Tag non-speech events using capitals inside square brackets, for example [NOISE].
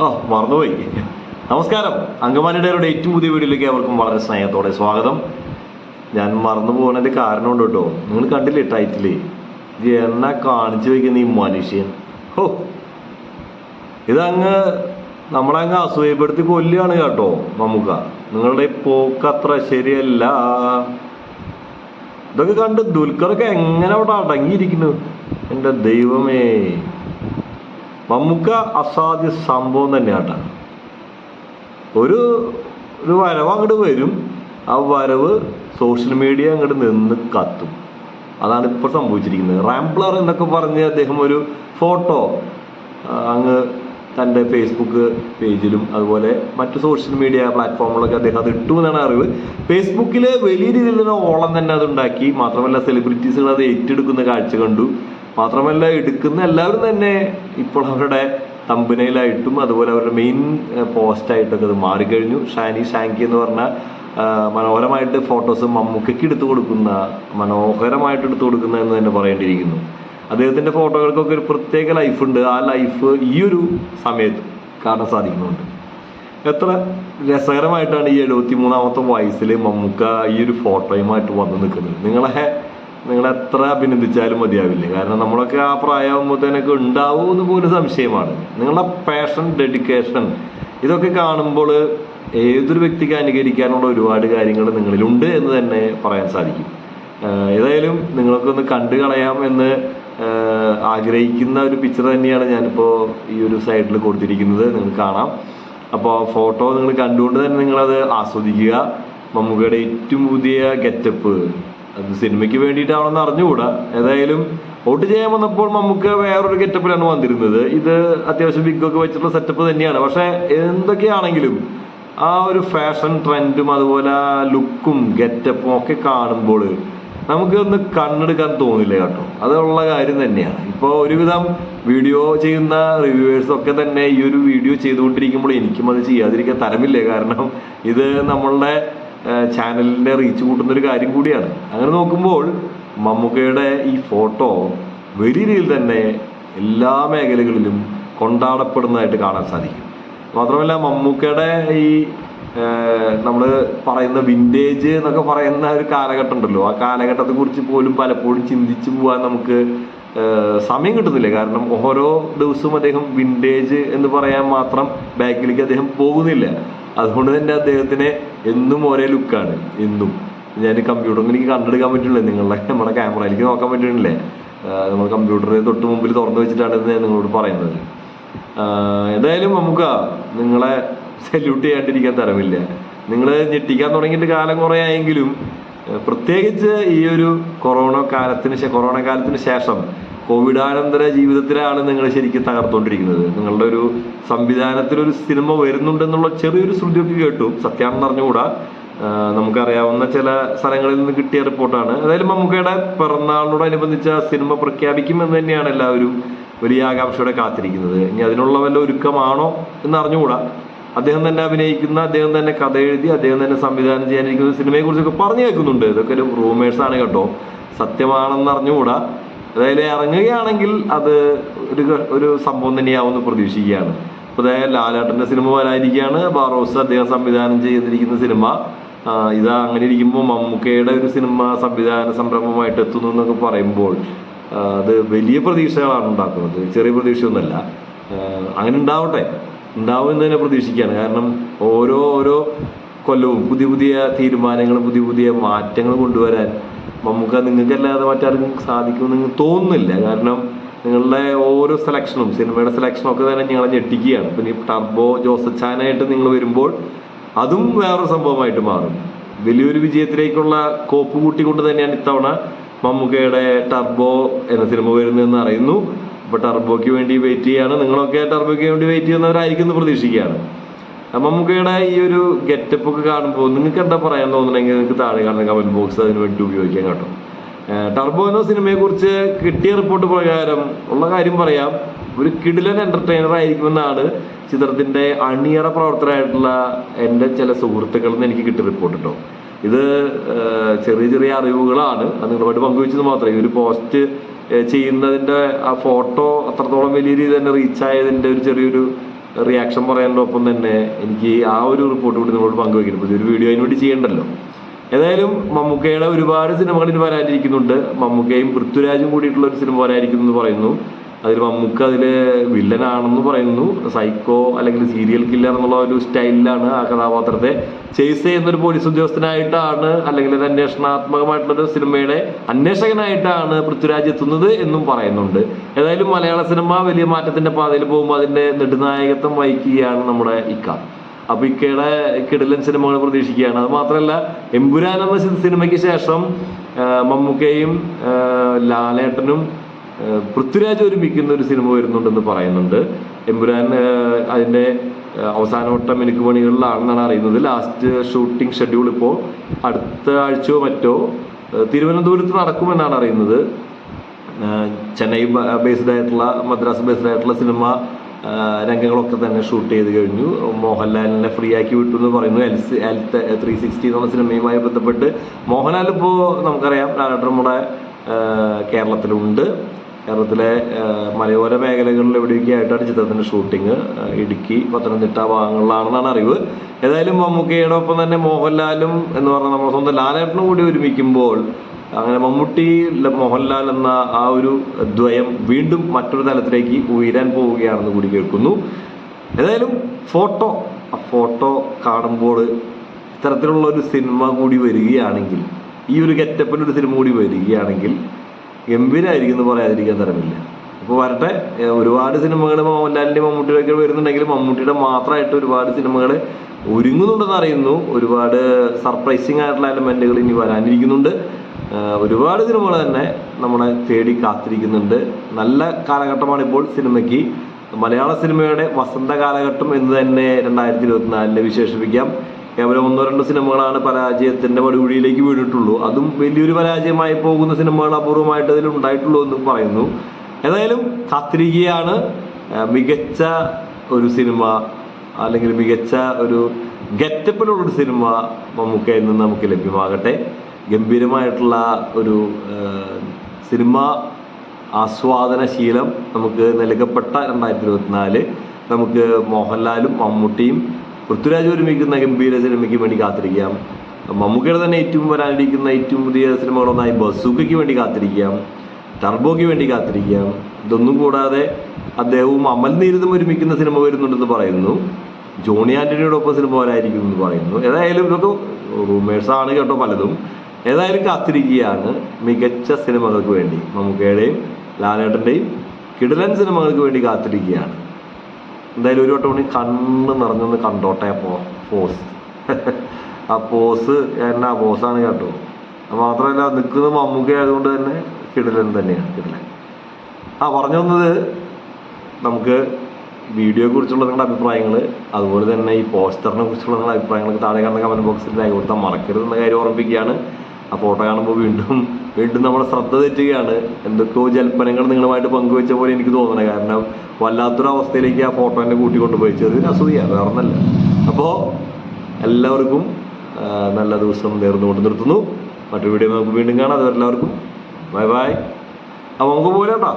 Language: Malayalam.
ഓ മറന്നുപോയി. നമസ്കാരം. അങ്കമാലിയുടെ ഏറ്റവും പുതിയ വീഡിയോയിലേക്ക് അവർക്കും വളരെ സ്നേഹത്തോടെ സ്വാഗതം. ഞാൻ മറന്നു പോകുന്നതിന്റെ കാരണമുണ്ട് കേട്ടോ. നിങ്ങൾ കണ്ടില്ലേ ടൈറ്റിൽ എന്നെ കാണിച്ചു വയ്ക്കുന്ന ഈ മനുഷ്യൻ? ഹോ. ഇതങ്ങ് നമ്മളങ്ങ് അസൂയപ്പെടുത്തി കൊല്ലുകയാണ് കേട്ടോ നമുക്ക് നിങ്ങളുടെ പോക്കത്ര ശരിയല്ല. ഇതൊക്കെ കണ്ട് ദുൽഖറൊക്കെ എങ്ങനെ അവിടെ അടങ്ങിയിരിക്കുന്നു? എന്റെ ദൈവമേ. മമ്മൂക്ക അസാധ്യ സംഭവം തന്നെയാട്ടാ. ഒരു ഒരു വരവ് അങ്ങോട്ട് വരും. ആ വരവ് സോഷ്യൽ മീഡിയ അങ്ങോട്ട് നിന്ന് കത്തും. അതാണ് ഇപ്പോൾ സംഭവിച്ചിരിക്കുന്നത്. റാംപ്ലർ എന്നൊക്കെ പറഞ്ഞ് അദ്ദേഹം ഒരു ഫോട്ടോ അങ്ങ് തന്റെ ഫേസ്ബുക്ക് പേജിലും അതുപോലെ മറ്റു സോഷ്യൽ മീഡിയ പ്ലാറ്റ്ഫോമുകളൊക്കെ അദ്ദേഹം അത് ഇട്ടു എന്നാണ് അറിവ്. ഫേസ്ബുക്കിൽ വലിയ രീതിയിലുള്ള ഓളം തന്നെ അതുണ്ടാക്കി മാത്രമല്ല സെലിബ്രിറ്റീസുകൾ അത് ഏറ്റെടുക്കുന്ന കാഴ്ച കണ്ടു. മാത്രമല്ല എടുക്കുന്ന എല്ലാവരും തന്നെ ഇപ്പോൾ അവരുടെ തമ്പനയിലായിട്ടും അതുപോലെ അവരുടെ മെയിൻ പോസ്റ്റായിട്ടൊക്കെ അത് മാറിക്കഴിഞ്ഞു. ഷാനി ഷാങ്കി എന്ന് പറഞ്ഞ മനോഹരമായിട്ട് ഫോട്ടോസ് മമ്മൂക്കയ്ക്ക് എടുത്തു കൊടുക്കുന്ന മനോഹരമായിട്ട് എടുത്തു കൊടുക്കുന്ന എന്ന് തന്നെ പറയേണ്ടിയിരിക്കുന്നു. അദ്ദേഹത്തിന്റെ ഫോട്ടോകൾക്കൊക്കെ ഒരു പ്രത്യേക ലൈഫുണ്ട് ആ ലൈഫ് ഈ ഒരു സമയത്ത് കാണാൻ സാധിക്കുന്നുണ്ട്. എത്ര രസകരമായിട്ടാണ് ഈ എഴുപത്തി മൂന്നാമത്തെ വയസ്സിൽ മമ്മൂക്ക ഈ ഒരു ഫോട്ടോയുമായിട്ട് വന്നു നിൽക്കുന്നത്. നിങ്ങളെ നിങ്ങൾ എത്ര അഭിനന്ദിച്ചാലും മതിയാവില്ല? കാരണം നമ്മളൊക്കെ ആ പ്രായമാകുമ്പോഴത്തേനൊക്കെ ഉണ്ടാവുമെന്ന് പോലും സംശയമാണ്. നിങ്ങളുടെ പാഷൻ ഡെഡിക്കേഷൻ ഇതൊക്കെ കാണുമ്പോൾ ഏതൊരു വ്യക്തിക്ക് അനുകരിക്കാനുള്ള ഒരുപാട് കാര്യങ്ങൾ നിങ്ങളിലുണ്ട് എന്ന് തന്നെ പറയാൻ സാധിക്കും. ഏതായാലും നിങ്ങളൊക്കെ ഒന്ന് കണ്ടു കളയാം എന്ന് ആഗ്രഹിക്കുന്ന ഒരു പിക്ചർ തന്നെയാണ് ഞാനിപ്പോൾ ഈ ഒരു സൈഡിൽ കൊടുത്തിരിക്കുന്നത്. നിങ്ങൾ കാണാം. അപ്പോൾ ഫോട്ടോ നിങ്ങൾ കണ്ടുകൊണ്ട് തന്നെ നിങ്ങളത് ആസ്വദിക്കുക. മമ്മൂക്കയുടെ ഏറ്റവും പുതിയ ഗെറ്റപ്പ് അത് സിനിമയ്ക്ക് വേണ്ടിയിട്ടാണെന്ന് അറിഞ്ഞുകൂടാ. ഏതായാലും വോട്ട് ചെയ്യാൻ വന്നപ്പോൾ നമുക്ക് വേറൊരു ഗെറ്റപ്പിലാണ് വന്നിരുന്നത്. ഇത് അത്യാവശ്യം ഒക്കെ വെച്ചിട്ടുള്ള സെറ്റപ്പ് തന്നെയാണ്. പക്ഷേ എന്തൊക്കെയാണെങ്കിലും ആ ഒരു ഫാഷൻ ട്രെൻഡും അതുപോലെ ലുക്കും ഗെറ്റപ്പും ഒക്കെ കാണുമ്പോൾ നമുക്ക് ഒന്ന് കണ്ണെടുക്കാൻ തോന്നില്ല കേട്ടോ. അതുള്ള കാര്യം തന്നെയാണ്. ഇപ്പോൾ ഒരുവിധം വീഡിയോ ചെയ്യുന്ന റിവ്യൂവേഴ്സ് ഒക്കെ തന്നെ ഈ ഒരു വീഡിയോ ചെയ്തുകൊണ്ടിരിക്കുമ്പോൾ എനിക്കും അത് ചെയ്യാതിരിക്കാൻ തരമില്ല. കാരണം ഇത് നമ്മളുടെ ചാനലിന്റെ റീച്ച് കൂട്ടുന്ന ഒരു കാര്യം കൂടിയാണ്. അങ്ങനെ നോക്കുമ്പോൾ മമ്മൂക്കയുടെ ഈ ഫോട്ടോ വലിയ രീതിയിൽ തന്നെ എല്ലാ മേഖലകളിലും കൊണ്ടാടപ്പെടുന്നതായിട്ട് കാണാൻ സാധിക്കും. മാത്രമല്ല മമ്മൂക്കയുടെ ഈ നമ്മൾ പറയുന്ന വിന്റേജ് എന്നൊക്കെ പറയുന്ന ഒരു കാലഘട്ടം ഉണ്ടല്ലോ. ആ കാലഘട്ടത്തെ കുറിച്ച് പോലും പലപ്പോഴും ചിന്തിച്ചു പോകാൻ നമുക്ക് സമയം കിട്ടുന്നില്ല. കാരണം ഓരോ ദിവസവും അദ്ദേഹം വിന്റേജ് എന്ന് പറയാൻ മാത്രം ബാക്കിലേക്ക് അദ്ദേഹം പോകുന്നില്ല. അതുകൊണ്ട് തന്നെ അദ്ദേഹത്തിന് എന്നും ഒരേ ലുക്കാണ് എന്നും. ഞാൻ കമ്പ്യൂട്ടറിൽ എനിക്ക് കണ്ടെടുക്കാൻ പറ്റുന്നില്ല നിങ്ങളുടെ നമ്മുടെ ക്യാമറയിലേക്ക് നോക്കാൻ പറ്റുന്നില്ലേ നമ്മൾ കമ്പ്യൂട്ടറിന് തൊട്ട് മുമ്പിൽ തുറന്നു വെച്ചിട്ടാണ് ഞാൻ നിങ്ങളോട് പറയുന്നത്. എന്തായാലും നമുക്ക് നിങ്ങളെ സല്യൂട്ട് ചെയ്യാണ്ടിരിക്കാൻ തരമില്ല. നിങ്ങൾ ഞെട്ടിക്കാൻ തുടങ്ങിയിട്ട് കാലം കുറേ ആയെങ്കിലും പ്രത്യേകിച്ച് ഈ ഒരു കൊറോണ കാലത്തിന് കൊറോണ കാലത്തിന് ശേഷം കോവിഡാനന്തര ജീവിതത്തിലാണ് നിങ്ങൾ ശരിക്കും തകർത്തുകൊണ്ടിരിക്കുന്നത് നിങ്ങളുടെ ഒരു സംവിധാനത്തിൽ ഒരു സിനിമ വരുന്നുണ്ടെന്നുള്ള ചെറിയൊരു ശ്രുതിയൊക്കെ കേട്ടു. സത്യാണെന്ന് അറിഞ്ഞുകൂടാ ആഹ് നമുക്കറിയാവുന്ന ചില സ്ഥലങ്ങളിൽ നിന്ന് കിട്ടിയ റിപ്പോർട്ടാണ്. ഏതായാലും മമ്മൂക്കയുടെ പിറന്നാളിനോടനുബന്ധിച്ച സിനിമ പ്രഖ്യാപിക്കുമെന്ന് തന്നെയാണ് എല്ലാവരും വലിയ ആകാംക്ഷയോടെ കാത്തിരിക്കുന്നത്. ഇനി അതിനുള്ള വല്ല ഒരുക്കമാണോ എന്ന് അറിഞ്ഞുകൂടാ അദ്ദേഹം തന്നെ അഭിനയിക്കുന്ന അദ്ദേഹം തന്നെ കഥ എഴുതി അദ്ദേഹം തന്നെ സംവിധാനം ചെയ്യാനിരിക്കുന്ന സിനിമയെ കുറിച്ചൊക്കെ പറഞ്ഞു കേൾക്കുന്നുണ്ട്. ഇതൊക്കെ ഒരു റൂമേഴ്സ് ആണ് കേട്ടോ. സത്യമാണെന്ന് അറിഞ്ഞുകൂടാ അതായത് ഇറങ്ങുകയാണെങ്കിൽ അത് ഒരു ഒരു സംഭവം തന്നെയാവും എന്ന് പ്രതീക്ഷിക്കുകയാണ്. അതായത് ലാലേട്ടന്റെ സിനിമ വരാനിരിക്കുകയാണ്. ബാറോസ് അദ്ദേഹം സംവിധാനം ചെയ്തിരിക്കുന്ന സിനിമ. ഇത് അങ്ങനെ ഇരിക്കുമ്പോൾ മമ്മൂക്കയുടെ ഒരു സിനിമ സംവിധാന സംരംഭമായിട്ട് എത്തുന്നു എന്നൊക്കെ പറയുമ്പോൾ അത് വലിയ പ്രതീക്ഷകളാണ് ഉണ്ടാക്കുന്നത്. ചെറിയ പ്രതീക്ഷയൊന്നുമല്ല. അങ്ങനെ ഉണ്ടാവട്ടെ. ഉണ്ടാവും എന്ന് തന്നെ പ്രതീക്ഷിക്കുകയാണ്. കാരണം ഓരോ ഓരോ കൊല്ലവും പുതിയ പുതിയ തീരുമാനങ്ങളും പുതിയ പുതിയ മാറ്റങ്ങൾ കൊണ്ടുവരാൻ നമുക്ക് നിങ്ങൾക്കല്ലാതെ മറ്റാർക്കും സാധിക്കുമെന്ന് തോന്നുന്നില്ല. കാരണം നിങ്ങളുടെ ഓരോ സെലക്ഷനും സിനിമയുടെ സെലക്ഷനും ഒക്കെ തന്നെ ഞങ്ങളെ ഞെട്ടിക്കുകയാണ്. ഈ ടർബോ ജോസച്ചാനായിട്ട് നിങ്ങൾ വരുമ്പോൾ അതും വേറൊരു സംഭവമായിട്ട് മാറും. വലിയൊരു വിജയത്തിലേക്കുള്ള കോപ്പ് കൂട്ടിക്കൊണ്ട് തന്നെയാണ് ഇത്തവണ മമ്മൂക്കയുടെ ടർബോ എന്ന സിനിമ വരുന്നതെന്ന് അറിയുന്നു അപ്പൊ ടർബോയ്ക്ക് വേണ്ടി വെയിറ്റ് ചെയ്യാണ്. നിങ്ങളൊക്കെ ടർബോയ്ക്ക് വേണ്ടി വെയിറ്റ് ചെയ്യുന്നവരായിരിക്കും എന്ന് പ്രതീക്ഷിക്കുകയാണ്. മമ്മൂക്കയുടെ ഈ ഒരു ഗെറ്റപ്പ് ഒക്കെ കാണുമ്പോൾ നിങ്ങൾക്ക് എന്താ പറയാൻ തോന്നണമെങ്കിൽ നിങ്ങൾക്ക് താഴെ കാണുന്ന കമന്റ് ബോക്സ് അതിന് വേണ്ടി ഉപയോഗിക്കാൻ കേട്ടോ. ടർബോ എന്ന സിനിമയെ കുറിച്ച് കിട്ടിയ റിപ്പോർട്ട് പ്രകാരം ഉള്ള കാര്യം പറയാം. ഒരു കിടിലൻ എന്റർടൈനർ ആയിരിക്കുമെന്നാണ് ചിത്രത്തിന്റെ അണിയറ പ്രവർത്തകരായിട്ടുള്ള എന്റെ ചില സുഹൃത്തുക്കളിൽ നിന്ന് എനിക്ക് കിട്ടിയ റിപ്പോർട്ട് കേട്ടോ ഇത് ചെറിയ ചെറിയ അറിവുകളാണ്. അത് നിങ്ങളുമായിട്ട് പങ്കുവെച്ചത് മാത്രമേ. ഒരു പോസ്റ്റ് ചെയ്യുന്നതിന്റെ ആ ഫോട്ടോ അത്രത്തോളം വലിയ രീതിയിൽ തന്നെ റീച്ച് ആയതിന്റെ ഒരു ചെറിയൊരു റിയാക്ഷൻ പറയുന്നതിന്റെ ഒപ്പം തന്നെ എനിക്ക് ആ ഒരു റിപ്പോർട്ട് കൂടി നിങ്ങളോട് പങ്കുവയ്ക്കുന്നു പുതിയൊരു വീഡിയോ അതിന് വേണ്ടി ചെയ്യണ്ടല്ലോ. ഏതായാലും മമ്മൂക്കയുടെ ഒരുപാട് സിനിമകൾ ഇനി വരാനിരിക്കുന്നുണ്ട്. മമ്മൂക്കയും പൃഥ്വിരാജും കൂടിയിട്ടുള്ള ഒരു സിനിമ വരാനിരിക്കുന്നു എന്ന് പറയുന്നു. അതിൽ മമ്മൂക്ക അതിൽ വില്ലനാണെന്ന് പറയുന്നു. സൈക്കോ അല്ലെങ്കിൽ സീരിയൽ കില്ലർ എന്നുള്ള ഒരു സ്റ്റൈലിലാണ് ആ കഥാപാത്രത്തെ ചേസ് ചെയ്യുന്ന ഒരു പോലീസ് ഉദ്യോഗസ്ഥനായിട്ടാണ് അല്ലെങ്കിൽ ഒരു അന്വേഷണാത്മകമായിട്ടുള്ളൊരു സിനിമയുടെ അന്വേഷകനായിട്ടാണ് പൃഥ്വിരാജ് എത്തുന്നത് എന്നും പറയുന്നുണ്ട്. ഏതായാലും മലയാള സിനിമ വലിയ മാറ്റത്തിന്റെ പാതയിൽ പോകുമ്പോൾ അതിന്റെ നെടുനായകത്വം വഹിക്കുകയാണ് നമ്മുടെ ഇക്ക. അപ്പൊ ഇക്കയുടെ കിടിലൻ സിനിമകൾ പ്രതീക്ഷിക്കുകയാണ്. അത് മാത്രമല്ല എമ്പുരാൻ എന്ന സിനിമയ്ക്ക് ശേഷം മമ്മൂക്കയും ലാലേട്ടനും പൃഥ്വിരാജ് ഒരുമിക്കുന്ന ഒരു സിനിമ വരുന്നുണ്ടെന്ന് പറയുന്നുണ്ട്. എമ്പുരാൻ അതിന്റെ അവസാനവട്ട മിനുക്ക് പണികളിലാണെന്നാണ് അറിയുന്നത്. ലാസ്റ്റ് ഷൂട്ടിംഗ് ഷെഡ്യൂൾ ഇപ്പോൾ അടുത്ത ആഴ്ചയോ മറ്റോ തിരുവനന്തപുരത്ത് നടക്കുമെന്നാണ് അറിയുന്നത്. ചെന്നൈ ബേസ്ഡ് ആയിട്ടുള്ള മദ്രാസ് ബേസ്ഡ് ആയിട്ടുള്ള സിനിമ രംഗങ്ങളൊക്കെ തന്നെ ഷൂട്ട് ചെയ്ത് കഴിഞ്ഞു. മോഹൻലാലിനെ ഫ്രീ ആക്കി വിട്ടു എന്ന് പറയുന്നു. L C L three sixty എന്നുള്ള സിനിമയുമായി ബന്ധപ്പെട്ട് മോഹൻലാൽ ഇപ്പോൾ നമുക്കറിയാം നമ്മുടെ കേരളത്തിലുണ്ട്. കേരളത്തിലെ മലയോര മേഖലകളിൽ എവിടെയൊക്കെ ആയിട്ടാണ് ചിത്രത്തിന്റെ ഷൂട്ടിങ്? ഇടുക്കി പത്തനംതിട്ട ഭാഗങ്ങളിലാണെന്നാണ് അറിവ്. ഏതായാലും മമ്മൂക്കയുടെ ഒപ്പം തന്നെ മോഹൻലാലും എന്ന് പറഞ്ഞാൽ നമ്മുടെ സ്വന്തം ലാലേട്ടനും കൂടി ഒരുമിക്കുമ്പോൾ അങ്ങനെ മമ്മൂട്ടി മോഹൻലാൽ എന്ന ആ ഒരു ദ്വയം വീണ്ടും മറ്റൊരു തലത്തിലേക്ക് ഉയരാൻ പോവുകയാണെന്ന് കൂടി കേൾക്കുന്നു. ഏതായാലും ഫോട്ടോ ആ ഫോട്ടോ കാണുമ്പോൾ ഇത്തരത്തിലുള്ള ഒരു സിനിമ കൂടി വരികയാണെങ്കിൽ ഈ ഒരു ഗെറ്റപ്പിൽ ഒരു സിനിമ കൂടി വരികയാണെങ്കിൽ ഗംഭീരമായിരിക്കും എന്ന് പറയാതിരിക്കാൻ തരമില്ല. അപ്പോൾ വരട്ടെ ഒരുപാട് സിനിമകൾ മോഹൻലാലിന്റെ മമ്മൂട്ടിയുടെ ഒക്കെ വരുന്നുണ്ടെങ്കിൽ മമ്മൂട്ടിയുടെ മാത്രമായിട്ട് ഒരുപാട് സിനിമകൾ ഒരുങ്ങുന്നുണ്ടെന്ന് അറിയുന്നു. ഒരുപാട് സർപ്രൈസിങ് ആയിട്ടുള്ള എലമെന്റുകൾ ഇനി വരാനിരിക്കുന്നുണ്ട്. ഒരുപാട് സിനിമകൾ തന്നെ നമ്മളെ തേടി കാത്തിരിക്കുന്നുണ്ട്. നല്ല കാലഘട്ടമാണ് ഇപ്പോൾ സിനിമയ്ക്ക്. മലയാള സിനിമയുടെ വസന്ത കാലഘട്ടം എന്ന് തന്നെ രണ്ടായിരത്തി ഇരുപത്തിനാലിനെ വിശേഷിപ്പിക്കാം. കേവലം ഒന്നോ രണ്ടോ സിനിമകളാണ് പരാജയത്തിന്റെ പടുകുഴിയിലേക്ക് വീണിട്ടുള്ളൂ. അതും വലിയൊരു പരാജയമായി പോകുന്ന സിനിമകൾ അപൂർവമായിട്ട് അതിൽ ഉണ്ടായിട്ടുള്ളൂ എന്ന് പറയുന്നു. ഏതായാലും കാത്തിരിക്കുകയാണ് മികച്ച ഒരു സിനിമ അല്ലെങ്കിൽ മികച്ച ഒരു ഗെറ്റപ്പിലുള്ളൊരു സിനിമ മമ്മൂക്കയിൽ നിന്ന് നമുക്ക് ലഭ്യമാകട്ടെ. ഗംഭീരമായിട്ടുള്ള ഒരു സിനിമ ആസ്വാദന ശീലം നമുക്ക് നൽകപ്പെട്ട രണ്ടായിരത്തി ഇരുപത്തിനാല്. നമുക്ക് മോഹൻലാലും മമ്മൂട്ടിയും പൃഥ്വിരാജ് ഒരുമിക്കുന്ന ഗംഭീര സിനിമയ്ക്ക് വേണ്ടി കാത്തിരിക്കാം. മമ്മൂക്കയുടെ തന്നെ ഏറ്റവും വരാനിരിക്കുന്ന ഏറ്റവും പുതിയ സിനിമകളൊന്നായി ബസൂക്കയ്ക്ക് വേണ്ടി കാത്തിരിക്കാം. ടർബോയ്ക്ക് വേണ്ടി കാത്തിരിക്കാം. ഇതൊന്നും കൂടാതെ അദ്ദേഹവും അമൽ നീരതും ഒരുമിക്കുന്ന സിനിമ വരുന്നുണ്ടെന്ന് പറയുന്നു. ജോണി ആന്റണിയോടൊപ്പം സിനിമ വരായിരിക്കും എന്ന് പറയുന്നു. ഏതായാലും ഇതൊക്കെ റൂമേഴ്സാണ് കേട്ടോ പലതും. ഏതായാലും കാത്തിരിക്കുകയാണ് മികച്ച സിനിമകൾക്ക് വേണ്ടി. മമ്മൂക്കയുടെയും ലാലേട്ടന്റെയും കിടലൻ സിനിമകൾക്ക് വേണ്ടി കാത്തിരിക്കുകയാണ്. എന്തായാലും ഒരു വട്ടം കണ്ണ് നിറഞ്ഞൊന്ന് കണ്ടോട്ടെ പോസ് ആ പോസ് [LAUGHS] എന്നാ പോസാണ് കേട്ടോ. മാത്രമല്ല നിൽക്കുന്നത് മമ്മൂക്ക ആയതുകൊണ്ട് തന്നെ കിടലൻ തന്നെയാണ് കിടലൻ. ആ പറഞ്ഞു വന്നത് നമുക്ക് വീഡിയോയെ കുറിച്ചുള്ള നിങ്ങളുടെ അഭിപ്രായങ്ങൾ അതുപോലെ തന്നെ ഈ പോസ്റ്ററിനെ കുറിച്ചുള്ള നിങ്ങളുടെ അഭിപ്രായങ്ങൾ താഴെ കാണുന്ന കമന്റ് ബോക്സിൽ രേഖപ്പെടുത്താൻ മറക്കരുത് എന്ന കാര്യം ഓർമ്മിപ്പിക്കുകയാണ്. ആ ഫോട്ടോ കാണുമ്പോൾ വീണ്ടും വീണ്ടും നമ്മുടെ ശ്രദ്ധ തെറ്റുകയാണ്. എന്തൊക്കെയോ ജൽപ്പനങ്ങൾ നിങ്ങളുമായിട്ട് പങ്കുവെച്ച പോലെ എനിക്ക് തോന്നണേ. കാരണം വല്ലാത്തൊരു അവസ്ഥയിലേക്ക് ആ ഫോട്ടോ എന്നെ കൂട്ടിക്കൊണ്ട് പോയി ചെറിയൊരു അസൂയ വേറെ ഒന്നല്ല അപ്പോൾ എല്ലാവർക്കും നല്ല ദിവസം നേർന്നുകൊണ്ട് നിർത്തുന്നു. മറ്റൊരു വീഡിയോ നമുക്ക് വീണ്ടും കാണാം. അതുവരെ എല്ലാവർക്കും ബൈ ബൈ അപ്പോൾ നമുക്ക് പോലെ കേട്ടോ